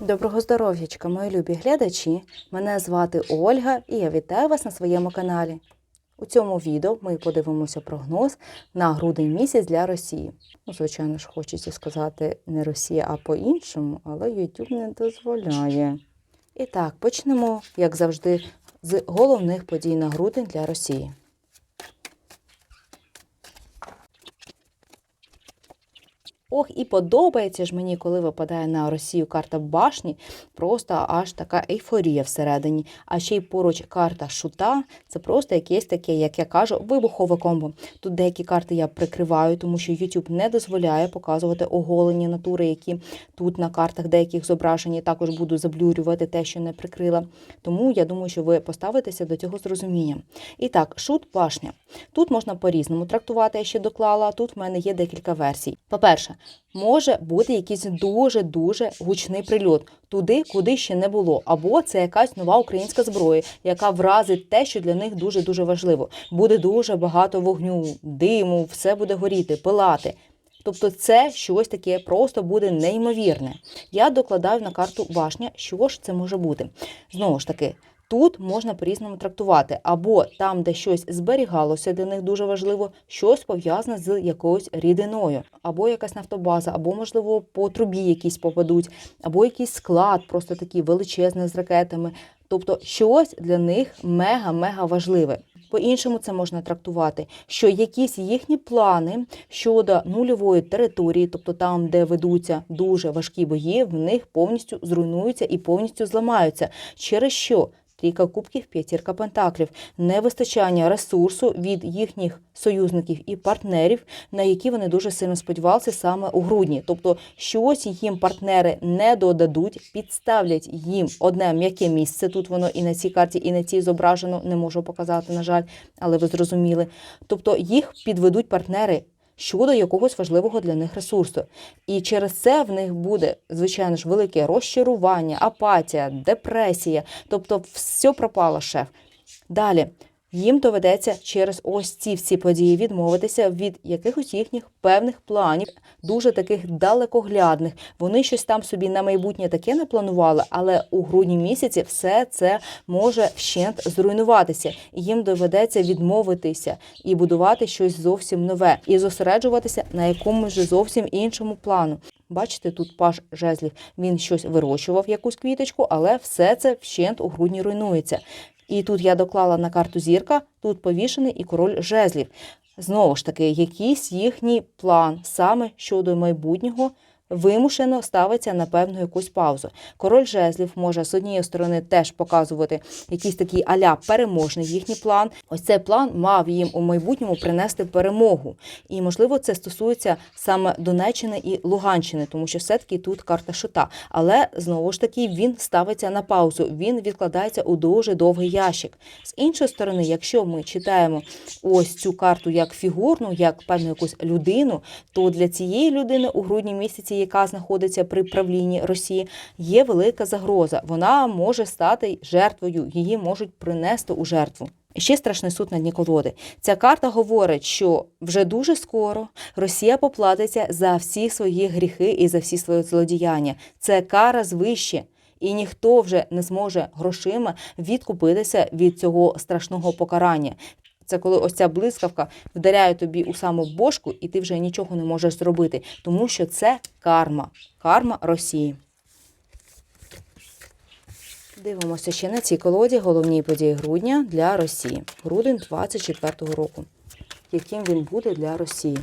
Доброго здоров'ячка, мої любі глядачі! Мене звати Ольга і я вітаю вас на своєму каналі. У цьому відео ми подивимося прогноз на грудень місяць для Росії. Ну, звичайно ж, хочеться сказати не Росія, а по-іншому, але YouTube не дозволяє. І так, почнемо, як завжди, з головних подій на грудень для Росії. Ох, і подобається ж мені, коли випадає на Росію карта башні, просто аж така ейфорія всередині. А ще й поруч карта шута це просто якесь таке, як я кажу, вибухове комбо. Тут деякі карти я прикриваю, тому що YouTube не дозволяє показувати оголені натури, які тут на картах деяких зображені. Також буду заблюрювати те, що не прикрила. Тому я думаю, що ви поставитеся до цього з розумінням. І так, шут башня. Тут можна по-різному трактувати, я ще доклала. Тут в мене є декілька версій. По-перше, може бути якийсь дуже-дуже гучний прильот туди, куди ще не було. Або це якась нова українська зброя, яка вразить те, що для них дуже-дуже важливо. Буде дуже багато вогню, диму, все буде горіти, пилати. Тобто це щось таке просто буде неймовірне. Я докладаю на карту башня, що ж це може бути. Знову ж таки, Тут можна по-різному трактувати, або там, де щось зберігалося для них дуже важливо, щось пов'язане з якоюсь рідиною, або якась нафтобаза, або, можливо, по трубі якісь попадуть, або якийсь склад, просто такий величезний з ракетами. Тобто щось для них мега-мега важливе. По-іншому це можна трактувати, що якісь їхні плани щодо нульової території, тобто там, де ведуться дуже важкі бої, в них повністю зруйнуються і повністю зламаються. Через що? Трійка кубків, п'ятірка пентаклів, невистачання ресурсу від їхніх союзників і партнерів, на які вони дуже сильно сподівалися саме у грудні. Тобто, щось їм партнери не додадуть, підставлять їм одне м'яке місце. Тут воно і на цій карті, і на цій зображено не можу показати, на жаль, але ви зрозуміли. Тобто їх підведуть партнери щодо якогось важливого для них ресурсу. І через це в них буде, звичайно ж, велике розчарування, апатія, депресія. Тобто, все пропало шеф. Далі. Їм доведеться через ось ці всі події відмовитися від якихось їхніх певних планів, дуже таких далекоглядних. Вони щось там собі на майбутнє таке не планували, але у грудні місяці все це може вщент зруйнуватися. Їм доведеться відмовитися і будувати щось зовсім нове, і зосереджуватися на якомусь зовсім іншому плану. Бачите, тут паж жезлів він щось вирощував, якусь квіточку, але все це вщент у грудні руйнується. І тут я доклала на карту зірка, тут повішений і король жезлів. Знову ж таки, якийсь їхній план саме щодо майбутнього вимушено ставиться на певну якусь паузу. Король жезлів може з однієї сторони теж показувати якийсь такий аля переможний їхній план. Ось цей план мав їм у майбутньому принести перемогу. І, можливо, це стосується саме Донеччини і Луганщини, тому що все-таки тут карта шута. Але знову ж таки він ставиться на паузу, він відкладається у дуже довгий ящик. З іншої сторони, якщо ми читаємо ось цю карту як фігурну, як певну якусь людину, то для цієї людини у грудні місяці яка знаходиться при правлінні Росії, є велика загроза. Вона може стати жертвою, її можуть принести у жертву. Ще страшний суд на дні колоди. Ця карта говорить, що вже дуже скоро Росія поплатиться за всі свої гріхи і за всі свої злодіяння. Це кара звище. І ніхто вже не зможе грошима відкупитися від цього страшного покарання. Це коли ось ця блискавка вдаряє тобі у саму бошку, і ти вже нічого не можеш зробити, тому що це карма, карма Росії. Дивимося ще на цій колоді головні події грудня для Росії. Грудень 24-го року. Яким він буде для Росії?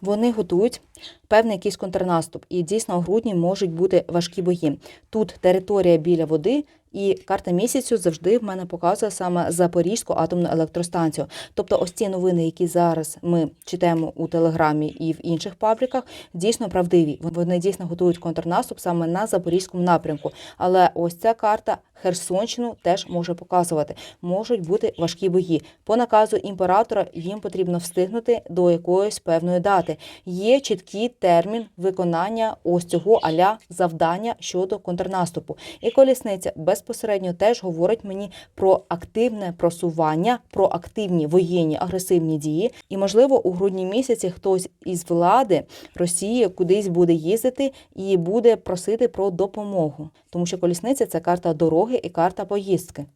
Вони готують певний якийсь контрнаступ, і дійсно у грудні можуть бути важкі бої. Тут територія біля води, і карта місяцю завжди в мене показує саме Запорізьку атомну електростанцію. Тобто, ось ці новини, які зараз ми читаємо у телеграмі і в інших пабліках, дійсно правдиві. Вони дійсно готують контрнаступ саме на запорізькому напрямку. Але ось ця карта Херсонщину теж може показувати. Можуть бути важкі бої. По наказу імператора їм потрібно встигнути до якоїсь певної дати. Є чіткий термін виконання ось цього аля завдання щодо контрнаступу. І колісниця без безпосередньо теж говорить мені про активне просування, про активні воєнні агресивні дії. І, можливо, у грудні місяці хтось із влади Росії кудись буде їздити і буде просити про допомогу, тому що колісниця це карта дороги і карта поїздки.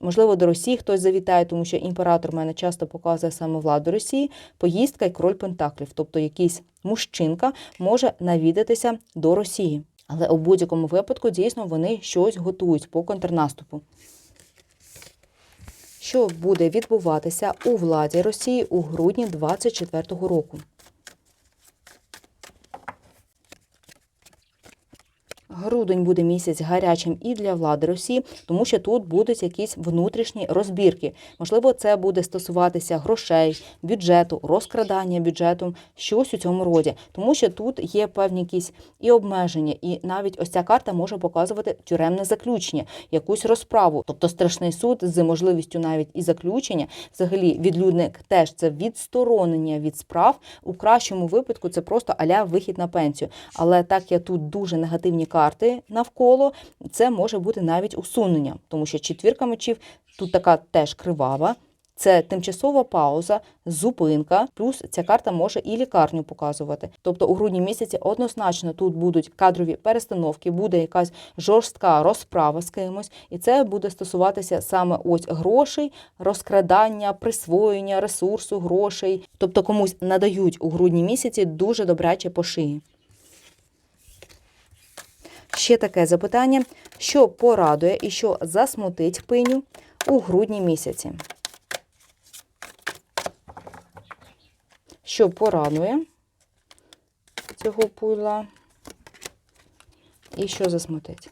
Можливо, до Росії хтось завітає, тому що імператор мене часто показує саме владу Росії, поїздка і король Пентаклів, тобто якийсь мужчинка може навідатися до Росії. Але у будь-якому випадку дійсно вони щось готують по контрнаступу. Що буде відбуватися у владі Росії у грудні 2024 року? Грудень буде місяць гарячим і для влади Росії, тому що тут будуть якісь внутрішні розбірки. Можливо, це буде стосуватися грошей, бюджету, розкрадання бюджету, щось у цьому роді, тому що тут є певні якісь і обмеження, і навіть ось ця карта може показувати тюремне заключення, якусь розправу, тобто страшний суд з можливістю навіть і заключення. Взагалі, відлюдник теж це відсторонення від справ. У кращому випадку це просто аля вихід на пенсію. Але так як тут дуже негативні карти навколо, це може бути навіть усунення, тому що четвірка мечів тут така теж кривава. Це тимчасова пауза, зупинка, плюс ця карта може і лікарню показувати. Тобто у грудні місяці однозначно тут будуть кадрові перестановки, буде якась жорстка розправа з кимось, і це буде стосуватися саме ось грошей, розкрадання, присвоєння ресурсу, грошей. Тобто комусь надають у грудні місяці дуже добряче по шиї. Ще таке запитання: що порадує і що засмутить пиню у грудні місяці? Що порадує цього пуйла і що засмутить?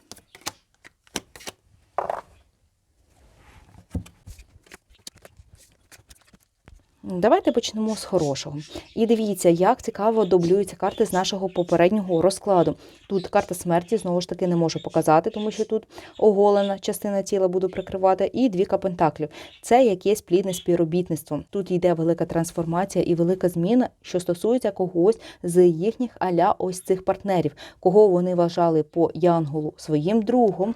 Давайте почнемо з хорошого. І дивіться, як цікаво дублюються карти з нашого попереднього розкладу. Тут карта смерті знову ж таки не можу показати, тому що тут оголена частина тіла буду прикривати, і двіка пентаклів. Це якесь плідне співробітництво. Тут йде велика трансформація і велика зміна, що стосується когось з їхніх аля ось цих партнерів, кого вони вважали по янголу своїм другом.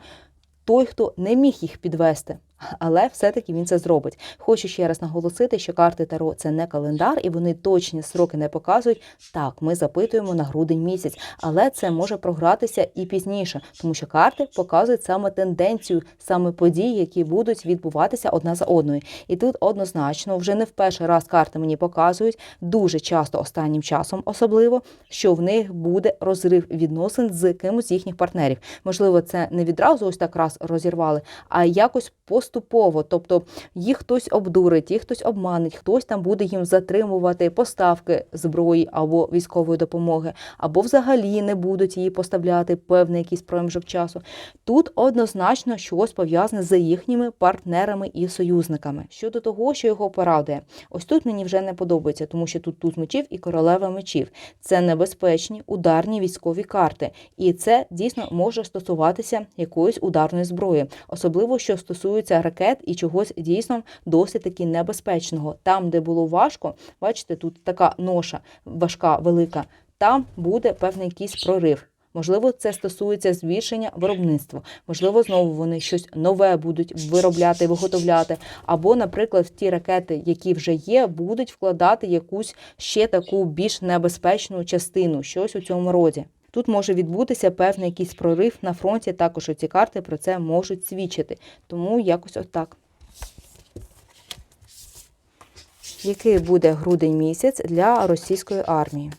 Той, хто не міг їх підвести, але все-таки він це зробить. Хочу ще раз наголосити, що карти Таро це не календар, і вони точні сроки не показують. Так, ми запитуємо на грудень місяць, але це може програтися і пізніше, тому що карти показують саме тенденцію, саме події, які будуть відбуватися одна за одною. І тут однозначно, вже не в перший раз карти мені показують дуже часто останнім часом, особливо, що в них буде розрив відносин з кимось з їхніх партнерів. Можливо, це не відразу ось так раз розірвали, а якось поступово. Тобто їх хтось обдурить, їх хтось обманить, хтось там буде їм затримувати поставки зброї або військової допомоги, або взагалі не будуть її поставляти певний якийсь проміжок часу. Тут однозначно щось пов'язане з їхніми партнерами і союзниками. Щодо того, що його порадує, ось тут мені вже не подобається, тому що тут туз мечів і королева мечів. Це небезпечні ударні військові карти, і це дійсно може стосуватися якоїсь ударної зброї, особливо що стосується ракет і чогось дійсно досить таки небезпечного. Там, де було важко, бачите, тут така ноша важка, велика. Там буде певний якийсь прорив. Можливо, це стосується збільшення виробництва. Можливо, знову вони щось нове будуть виробляти, виготовляти. Або, наприклад, ті ракети, які вже є, будуть вкладати якусь ще таку більш небезпечну частину, щось у цьому роді. Тут може відбутися певний якийсь прорив на фронті. Також ці карти про це можуть свідчити. Тому якось отак. Який буде грудень місяць для російської армії?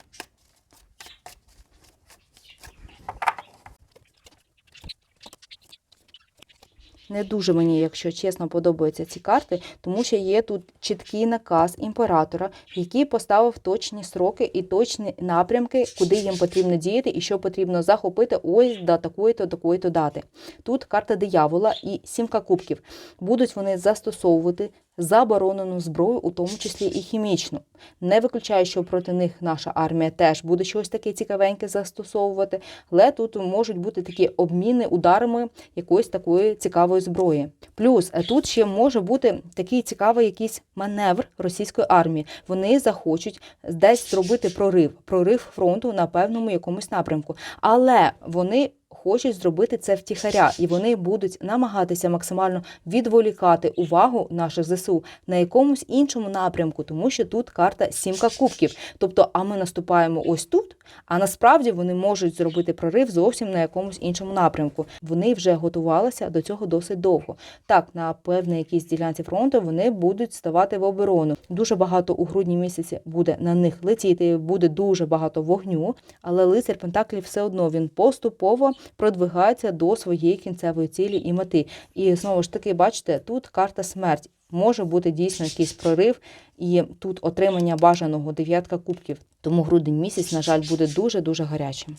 Не дуже мені, якщо чесно, подобаються ці карти, тому що є тут чіткий наказ імператора, який поставив точні сроки і точні напрямки, куди їм потрібно діяти і що потрібно захопити ось до такої-то, такої-то дати. Тут карта диявола і сімка кубків. Будуть вони застосовувати заборонену зброю, у тому числі і хімічну. Не виключаю, що проти них наша армія теж буде щось таке цікавеньке застосовувати, але тут можуть бути такі обміни ударами якоїсь такої цікавої зброї. Плюс е, тут ще може бути такий цікавий якийсь маневр російської армії. Вони захочуть десь зробити прорив, прорив фронту на певному якомусь напрямку, але вони. Хочуть зробити це втіхаря, і вони будуть намагатися максимально відволікати увагу наших ЗСУ на якомусь іншому напрямку, тому що тут карта сімка кубків. Тобто, а ми наступаємо ось тут, а насправді вони можуть зробити прорив зовсім на якомусь іншому напрямку. Вони вже готувалися до цього досить довго. Так, на певній якійсь ділянці фронту вони будуть ставати в оборону. Дуже багато у грудні місяці буде на них летіти, буде дуже багато вогню, але лицар Пентаклів все одно він поступово продвигається до своєї кінцевої цілі і мети. І знову ж таки, бачите, тут карта смерть. Може бути дійсно якийсь прорив, і тут отримання бажаного дев'ятка кубків. Тому грудень місяць, на жаль, буде дуже-дуже гарячим.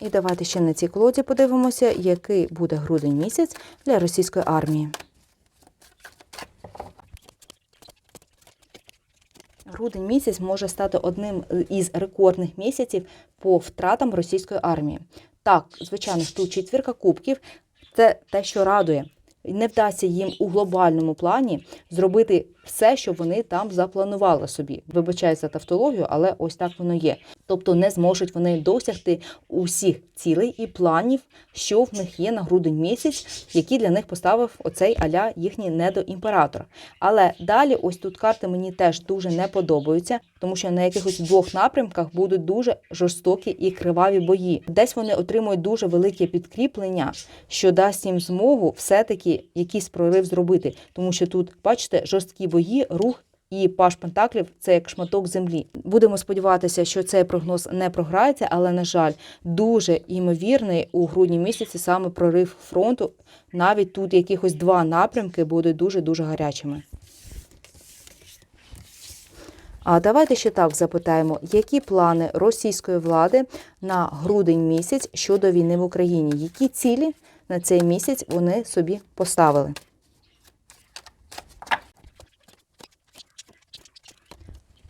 І давайте ще на цій колоді подивимося, який буде грудень місяць для російської армії. Грудень місяць може стати одним із рекордних місяців по втратам російської армії. Так, звичайно, тут четвірка кубків це те, що радує. Не вдасться їм у глобальному плані зробити все, що вони там запланували собі. Вибачаю за тавтологію, але ось так воно є. Тобто не зможуть вони досягти усіх цілей і планів, що в них є на грудень місяць, які для них поставив оцей аля їхній недоімператор. Але далі, ось тут карти мені теж дуже не подобаються, тому що на якихось двох напрямках будуть дуже жорстокі і криваві бої. Десь вони отримують дуже велике підкріплення, що дасть їм змогу все-таки якийсь прорив зробити, тому що тут, бачите, жорсткі бої, рух. І паш Пентаклів це як шматок землі. Будемо сподіватися, що цей прогноз не програється, але на жаль, дуже імовірний у грудні місяці саме прорив фронту. Навіть тут якихось два напрямки будуть дуже дуже гарячими. А давайте ще так запитаємо, які плани російської влади на грудень місяць щодо війни в Україні? Які цілі на цей місяць вони собі поставили?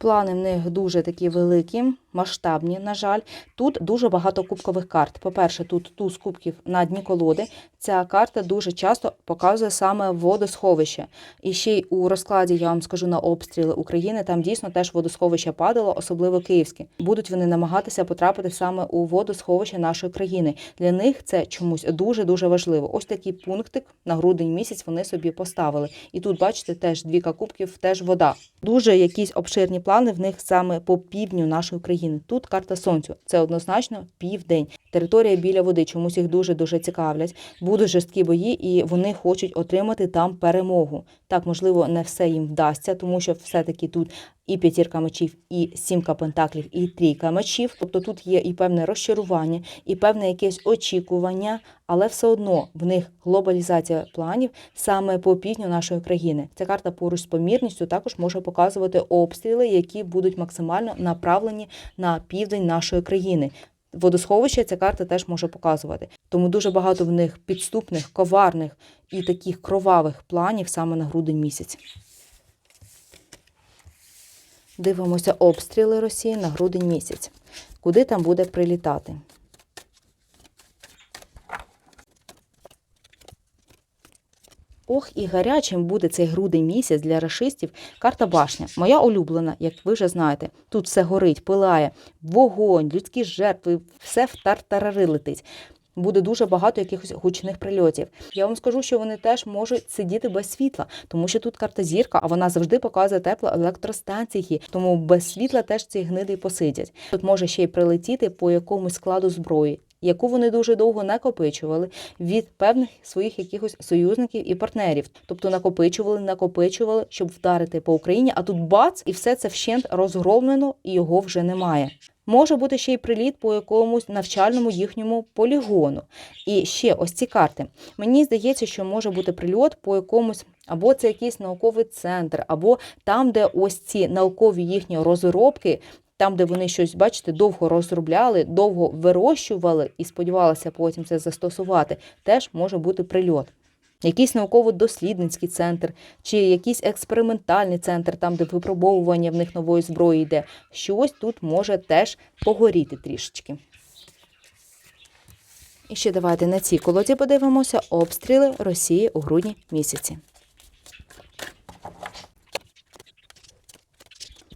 Плани в них дуже такі великі, масштабні, на жаль. Тут дуже багато кубкових карт. По-перше, тут туз кубків на дні колоди. Ця карта дуже часто показує саме водосховище. І ще й у розкладі, я вам скажу, на обстріли України там дійсно теж водосховище падало, особливо київське. Будуть вони намагатися потрапити саме у водосховище нашої країни. Для них це чомусь дуже дуже важливо. Ось такий пунктик на грудень місяць вони собі поставили. І тут, бачите, теж двіка кубків, теж вода. Дуже якісь обширні плани в них саме по півдню нашої країни. Тут карта сонцю. Це однозначно південь. Територія біля води чомусь їх дуже дуже цікавлять. Будуть жорсткі бої, і вони хочуть отримати там перемогу. Так, можливо, не все їм вдасться, тому що все-таки тут і п'ятірка мечів, і сімка пентаклів, і трійка мечів. Тобто тут є і певне розчарування, і певне якесь очікування, але все одно в них глобалізація планів саме по півдню нашої країни. Ця карта поруч з помірністю також може показувати обстріли, які будуть максимально направлені на південь нашої країни. Водосховище ця карта теж може показувати. Тому дуже багато в них підступних, коварних і таких кровавих планів саме на грудень місяць. Дивимося обстріли Росії на грудень місяць. Куди там буде прилітати? Ох, і гарячим буде цей грудень місяць для рашистів. Карта башня. Моя улюблена, як ви вже знаєте. Тут все горить, пилає, вогонь, людські жертви, все в тартарари летить. Буде дуже багато якихось гучних прильотів. Я вам скажу, що вони теж можуть сидіти без світла, тому що тут карта зірка, а вона завжди показує тепло електростанції. Тому без світла теж ці гниди посидять. Тут може ще й прилетіти по якомусь складу зброї. Яку вони дуже довго накопичували від певних своїх якихось союзників і партнерів, тобто накопичували, накопичували, щоб вдарити по Україні. А тут бац, і все це вщент розгромлено, і його вже немає. Може бути ще й приліт по якомусь навчальному їхньому полігону. І ще ось ці карти. Мені здається, що може бути прильот по якомусь, або це якийсь науковий центр, або там, де ось ці наукові їхні розробки. Там, де вони щось, бачите, довго розробляли, довго вирощували і сподівалися потім це застосувати, теж може бути прильот. Якийсь науково-дослідницький центр, чи якийсь експериментальний центр, там, де випробовування в них нової зброї йде, щось тут може теж погоріти трішечки. І ще давайте на цій колоді подивимося обстріли Росії у грудні місяці.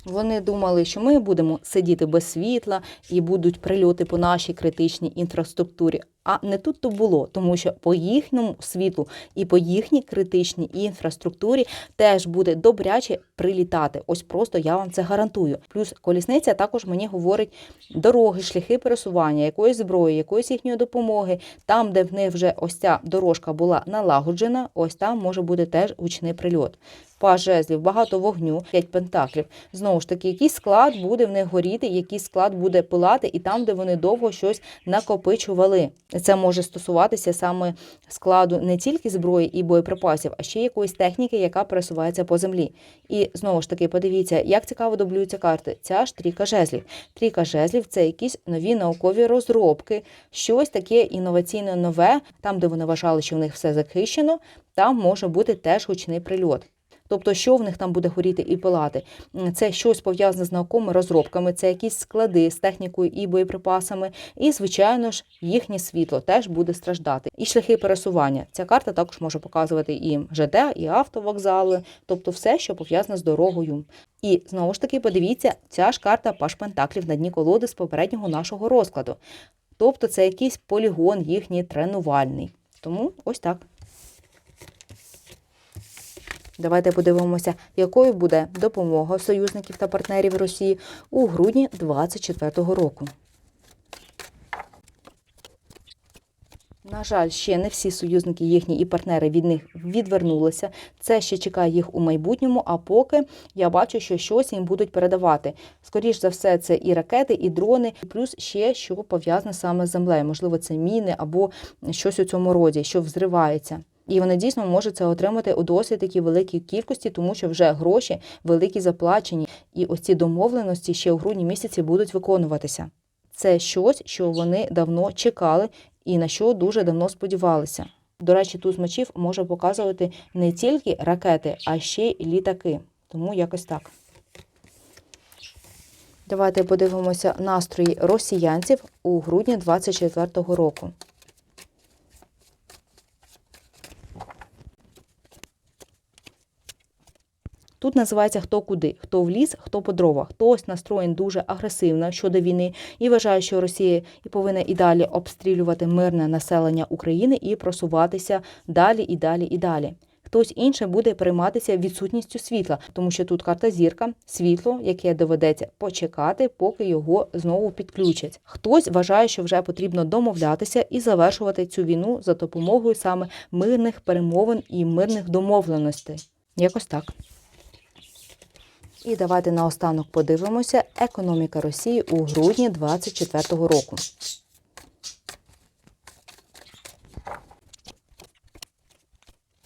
Вони думали, що ми будемо сидіти без світла і будуть прильоти по нашій критичній інфраструктурі. А не тут то було, тому що по їхньому світлу і по їхній критичній інфраструктурі теж буде добряче прилітати. Ось просто я вам це гарантую. Плюс колісниця також мені говорить дороги, шляхи пересування, якоїсь зброї, якоїсь їхньої допомоги. Там, де в них вже ось ця дорожка була налагоджена, ось там може бути теж гучний прильот. Паж жезлів, багато вогню, п'ять пентаклів. Знову ж таки, якийсь склад буде в них горіти, якийсь склад буде пилати, і там, де вони довго щось накопичували. Це може стосуватися саме складу не тільки зброї і боєприпасів, а ще якоїсь техніки, яка пересувається по землі. І знову ж таки, подивіться, як цікаво дублюються карти. Ця ж трійка жезлів. Трійка жезлів це якісь нові наукові розробки, щось таке інноваційне нове, там, де вони вважали, що в них все захищено, там може бути теж гучний прильот. Тобто, що в них там буде горіти і пилати? Це щось пов'язане з науковими розробками, це якісь склади з технікою і боєприпасами, і, звичайно ж, їхнє світло теж буде страждати. І шляхи пересування. Ця карта також може показувати і ЖД, і автовокзали, тобто все, що пов'язане з дорогою. І знову ж таки, подивіться, ця ж карта Паш Пентаклів на дні колоди з попереднього нашого розкладу. Тобто, це якийсь полігон їхній тренувальний. Тому ось так. Давайте подивимося, якою буде допомога союзників та партнерів Росії у грудні 2024 року. На жаль, ще не всі союзники їхні і партнери від них відвернулися. Це ще чекає їх у майбутньому. А поки я бачу, що щось їм будуть передавати. Скоріш за все, це і ракети, і дрони, і плюс ще що пов'язане саме з землею. Можливо, це міни або щось у цьому роді, що взривається. І вони дійсно можуть це отримати у досить такій великій кількості, тому що вже гроші великі заплачені, і ось ці домовленості ще у грудні місяці будуть виконуватися. Це щось, що вони давно чекали і на що дуже давно сподівалися. До речі, тут з мечів може показувати не тільки ракети, а ще й літаки. Тому якось так. Давайте подивимося настрої росіянців у грудні 2024 року. Тут називається хто куди, хто в ліс, хто по дрова. Хтось настроєн дуже агресивно щодо війни і вважає, що Росія і повинна і далі обстрілювати мирне населення України і просуватися далі і далі і далі. Хтось інший буде перейматися відсутністю світла, тому що тут карта зірка, світло, яке доведеться почекати, поки його знову підключать. Хтось вважає, що вже потрібно домовлятися і завершувати цю війну за допомогою саме мирних перемовин і мирних домовленостей. Якось так. І давайте наостанок подивимося економіка Росії у грудні 2024 року.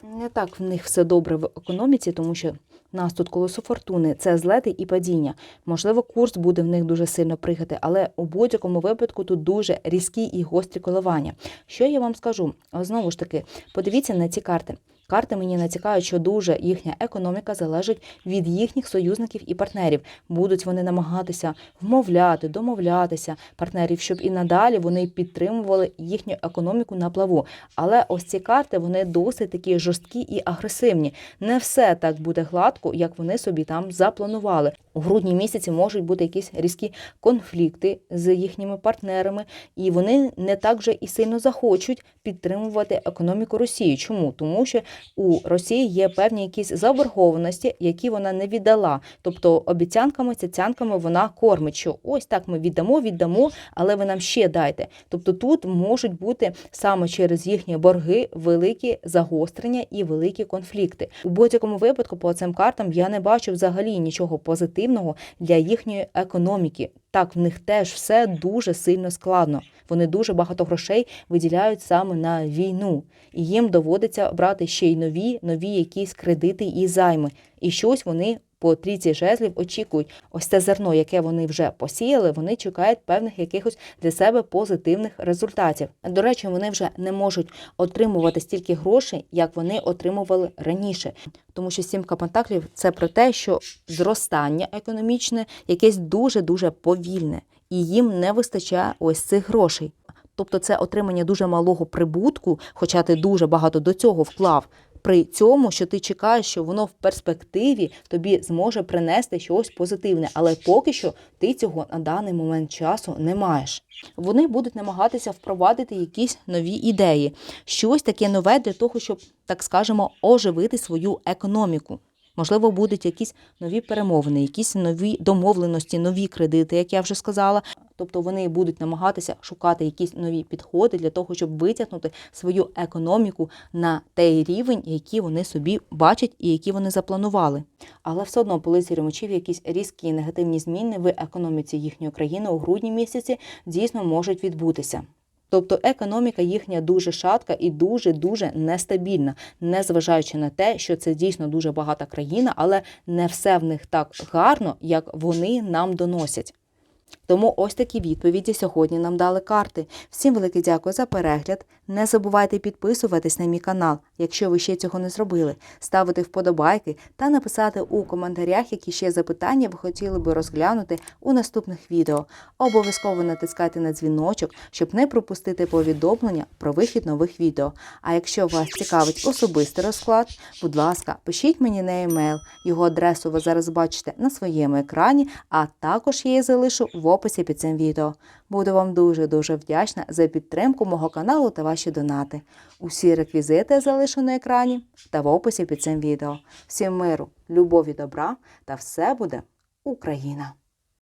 Не так в них все добре в економіці, тому що нас тут колесо фортуни це злети і падіння. Можливо, курс буде в них дуже сильно пригати, але у будь-якому випадку тут дуже різкі і гострі коливання. Що я вам скажу? Знову ж таки, подивіться на ці карти. Карти мені натякають, що дуже їхня економіка залежить від їхніх союзників і партнерів. Будуть вони намагатися вмовляти, домовлятися партнерів, щоб і надалі вони підтримували їхню економіку на плаву. Але ось ці карти вони досить такі жорсткі і агресивні. Не все так буде гладко, як вони собі там запланували. У грудні місяці можуть бути якісь різкі конфлікти з їхніми партнерами, і вони не так вже і сильно захочуть підтримувати економіку Росії. Чому? Тому що у Росії є певні якісь заборгованості, які вона не віддала. Тобто обіцянками, цяцянками вона кормить, що ось так ми віддамо, віддамо, але ви нам ще дайте. Тобто тут можуть бути саме через їхні борги великі загострення і великі конфлікти. У будь-якому випадку по цим картам я не бачу взагалі нічого позитивного для їхньої економіки. Так, в них теж все дуже сильно складно. Вони дуже багато грошей виділяють саме на війну, і їм доводиться брати ще й нові, нові якісь кредити і займи. І щось вони по трійці жезлів очікують. Ось це зерно, яке вони вже посіяли, вони чекають певних якихось для себе позитивних результатів. До речі, вони вже не можуть отримувати стільки грошей, як вони отримували раніше. Тому що сімка пентаклів це про те, що зростання економічне якесь дуже дуже повільне, і їм не вистачає ось цих грошей. Тобто це отримання дуже малого прибутку, хоча ти дуже багато до цього вклав. При цьому, що ти чекаєш, що воно в перспективі тобі зможе принести щось позитивне, але поки що ти цього на даний момент часу не маєш. Вони будуть намагатися впровадити якісь нові ідеї, щось таке нове для того, щоб, так скажемо, оживити свою економіку. Можливо, будуть якісь нові перемовини, якісь нові домовленості, нові кредити, як я вже сказала. Тобто вони будуть намагатися шукати якісь нові підходи для того, щоб витягнути свою економіку на той рівень, який вони собі бачать і які вони запланували. Але все одно по лицарю мечів якісь різкі негативні зміни в економіці їхньої країни у грудні місяці дійсно можуть відбутися. Тобто економіка їхня дуже шатка і дуже дуже нестабільна, незважаючи на те, що це дійсно дуже багата країна, але не все в них так гарно, як вони нам доносять. Тому ось такі відповіді сьогодні нам дали карти. Всім велике дякую за перегляд. Не забувайте підписуватись на мій канал, якщо ви ще цього не зробили, ставити вподобайки та написати у коментарях, які ще запитання ви хотіли би розглянути у наступних відео. Обов'язково натискайте на дзвіночок, щоб не пропустити повідомлення про вихід нових відео. А якщо вас цікавить особистий розклад, будь ласка, пишіть мені на емейл. Його адресу ви зараз бачите на своєму екрані, а також я її залишу в описі під цим відео. Буду вам дуже-дуже вдячна за підтримку мого каналу та ваші донати. Усі реквізити я залишу на екрані та в описі під цим відео. Всім миру, любові, добра та все буде Україна!